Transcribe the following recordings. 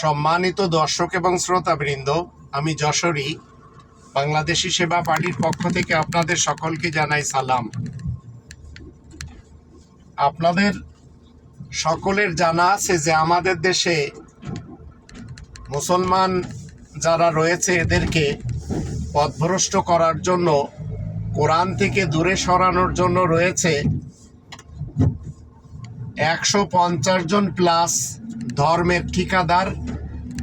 সম্মানিত দর্শক এবং শ্রোতাবৃন্দ, আমি যশোরী, বাংলাদেশি সেবা পার্টির পক্ষ থেকে আপনাদের সকলকে জানাই সালাম। আপনাদের সকলের জানা আছে যে আমাদের দেশে মুসলমান যারা রয়েছে, এদেরকে পথভ্রষ্ট করার জন্য, কোরআন থেকে দূরে সরানোর জন্য রয়েছে একশো পঞ্চাশ জন প্লাস ধর্মের ঠিকাদার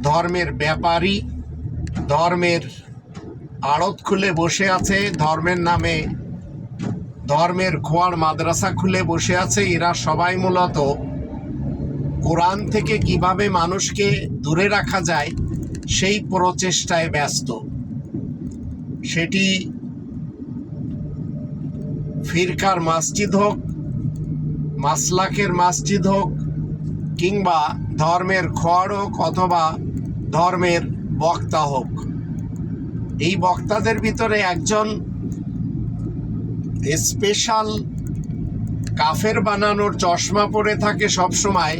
ধর্মের ব্যাপারী, ধর্মের আড়ত খুলে বসে আছে, ধর্মের নামে ধর্মের খোয়ার মাদ্রাসা খুলে বসে আছে, এরা সবাই মূলত কোরআন থেকে কীভাবে মানুষকে দূরে রাখা যায়, সেই প্রচেষ্টায় ব্যস্ত। সেটি ফিরকার মসজিদ হোক, মাসলাকের মসজিদ হোক, কিংবা ধর্মের খড় হোক, অথবা ধর্মের বক্তা হোক। এই বক্তাদের ভিতরে একজন স্পেশাল কাফের বানানোর চশমা পরে থাকে সবসময়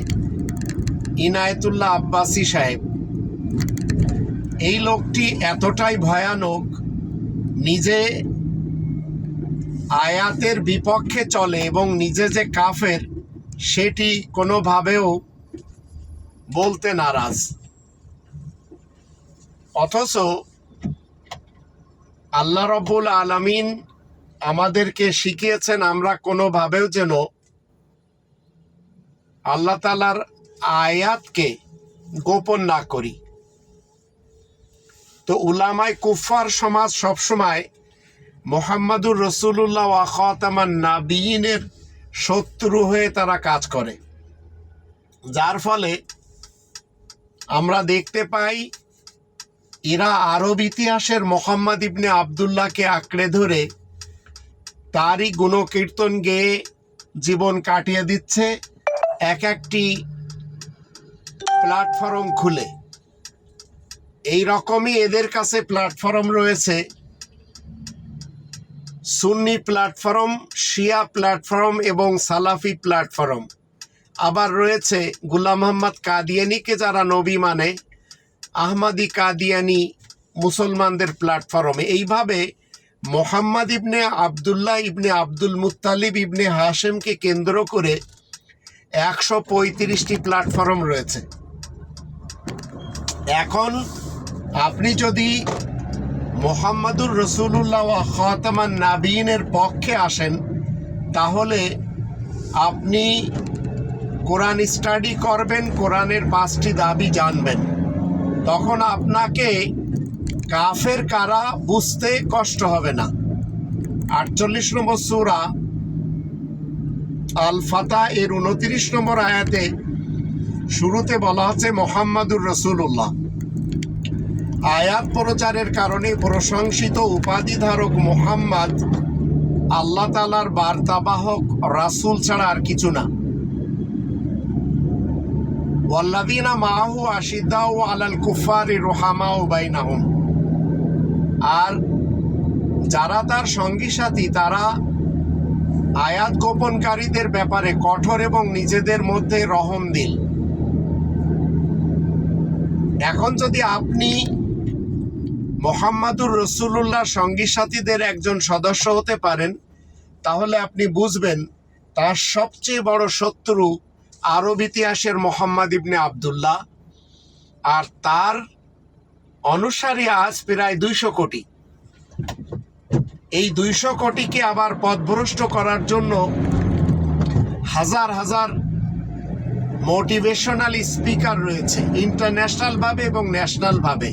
ইনায়েতুল্লাহ আব্বাসী সাহেব। এই লোকটি এতটাই ভয়ানক, নিজে আয়াতের বিপক্ষে চলে এবং নিজে যে কাফের, সেটি কোনোভাবেও বলতে নারাজ। অথচ আল্লাহ রব্বুল আলামিন আমাদেরকে শিখিয়েছেন আমরা কোনোভাবেও যেন আল্লাহ তালার আয়াতকে গোপন না করি। তো উলামায় কুফার সমাজ সবসময় মোহাম্মদুর রসুল্লাহ ওয়াখাতামান নাবিয়িনের শত্রু হয়ে তারা কাজ করে। যার ফলে আমরা দেখতে পাই এরা আরব ইতিহাসের মোহাম্মদ ইবনে আবদুল্লাহকে আঁকড়ে ধরে তারই গুণকীর্তন গেয়ে জীবন কাটিয়ে দিচ্ছে। এক একটি প্ল্যাটফর্ম খুলে। এই রকমই এদের কাছে প্ল্যাটফর্ম রয়েছে। সুন্নি প্ল্যাটফর্ম শিয়া প্ল্যাটফর্ম এবং সালাফি প্ল্যাটফর্ম আবার রয়েছে গুলাম মোহাম্মদ কাদিয়ানিকে যারা নবী মানে। আহমাদি কাদিয়ানি মুসলমানদের প্ল্যাটফর্মে এইভাবে Muhammad ibn Abdullah ibn Abdul Muttalib ibn হাশেমকে কেন্দ্র করে একশো পঁয়ত্রিশটি প্ল্যাটফর্ম রয়েছে। এখন আপনি যদি মোহাম্মদুর রসুল্লাহ খাতামান নাবিনের পক্ষে আসেন, তাহলে আপনি কোরআন স্টাডি করবেন, কোরআনের পাঁচটি দাবি জানবেন। তখন আপনাকে কাফের কারা বুঝতে কষ্ট হবে না। আটচল্লিশ নম্বর সুরা আল ফাতা এর উনত্রিশ নম্বর আয়াতে শুরুতে বলা হচ্ছে মোহাম্মদুর রসুল্লাহ আয়াত প্রচারের কারণে প্রশংসিত উপাধিধারক মোহাম্মদ আল্লাহ তালার বার্তাবাহক রাসুল ছাড়া আর কিছু না। ওয়াল্লাদিনা মাহু আশিদ্দাউ আলাল কুফারি রোহামাউ বাইনাহুম আর যারা তার সঙ্গী সাথী, তারা আয়াত গোপনকারীদের ব্যাপারে কঠোর এবং নিজেদের মধ্যে রহম দিল এখন যদি আপনি মোহাম্মদুর রসুল্লাহ সঙ্গী সাথীদের একজন সদস্য হতে পারেন, তাহলে আপনি বুঝবেন, তার সবচেয়ে বড় শত্রু আরব ইতিহাসের মোহাম্মদ ইবনে আবদুল্লাহ, আর তার অনুসারী আজ প্রায় দুইশো কোটি। এই দুইশো কোটিকে আবার পথভ্রষ্ট করার জন্য হাজার হাজার মোটিভেশনাল স্পিকার রয়েছে ইন্টারন্যাশনালভাবে এবং ন্যাশনালভাবে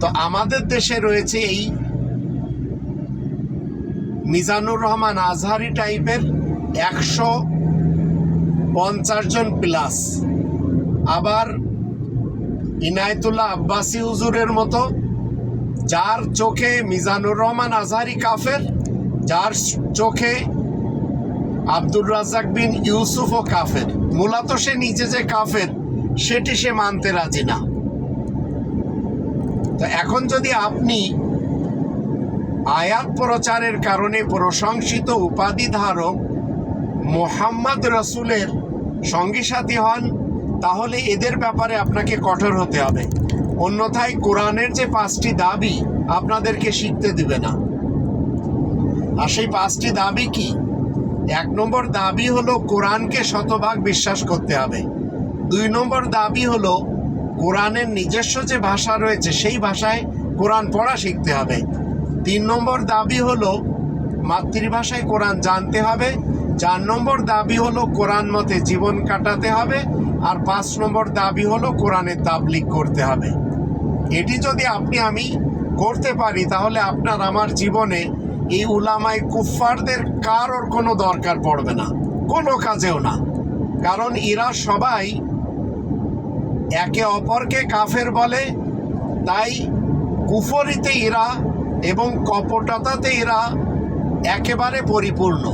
তো আমাদের দেশে রয়েছে এই মিজানুর রহমান আজহারি টাইপের একশো পঞ্চাশ জন প্লাস আবার ইনায়তুল্লাহ আব্বাসী হুজুরের মতো, যার চোখে মিজানুর রহমান আজহারি কাফের, যার চোখে আব্দুর রাজাক বিন ইউসুফও কাফের। মূলত সে নিজে যে কাফের, সেটি সে মানতে রাজি না। তো এখন যদি আপনি আয়াত প্রচারের কারণে প্রশংসিত উপাধি ধারক মোহাম্মদ রসুলের সঙ্গী সাথী হন, তাহলে এদের ব্যাপারে আপনাকে কঠোর হতে হবে। অন্যথায় কোরআনের যে পাঁচটি দাবি আপনাদেরকে শিখতে দিবে না। আর সেই পাঁচটি দাবি কি? এক নম্বর দাবি হলো কোরআনকে শতভাগ বিশ্বাস করতে হবে। দুই নম্বর দাবি হলো কোরআনের নিজস্ব যে ভাষা রয়েছে, সেই ভাষায় কোরআন পড়া শিখতে হবে। তিন নম্বর দাবি হলো মাতৃভাষায় কোরআন জানতে হবে চার নম্বর দাবি হলো কোরআন মতে জীবন কাটাতে হবে, আর পাঁচ নম্বর দাবি হলো কোরআনের তাবলিগ করতে হবে। এটি যদি আপনি আমি করতে পারি, তাহলে আপনার আমার জীবনে এই উলামায় কুফফারদের কারোর কোনো দরকার পড়বে না, কোনো কাজেও না। কারণ এরা সবাই একে অপরকে কাফের বলে, তাই কুফরিতে এরা এবং কপটতাতে এরা একেবারে পরিপূর্ণ।